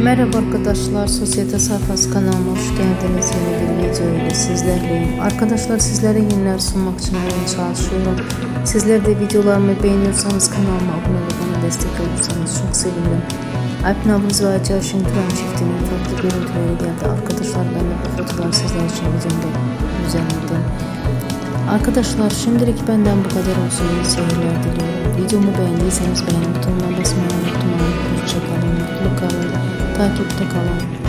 Merhaba arkadaşlar, Sosyete Sayfası kanalıma hoş geldiniz. Yeni bir video ile sizlerleyim. Arkadaşlar sizlere yeniler sunmak için yoğun çalışıyorum. Sizler de videolarımı beğeniyorsanız kanalıma abone olup bana destek olursanız çok sevinirim. Alp Navruz ve Acı Aşın Turan çiftinin farklı görüntüleri geldi. Arkadaşlar ben de bu fotoğrafı sizler için videomda düzenledim. Arkadaşlar şimdilik benden bu kadar olsun. İyi seyirler diliyorum. Videomu beğendiyseniz beğeni butonuna basmayı unutmayın. Hoşçakalın, mutlu kalın, takipte kalın.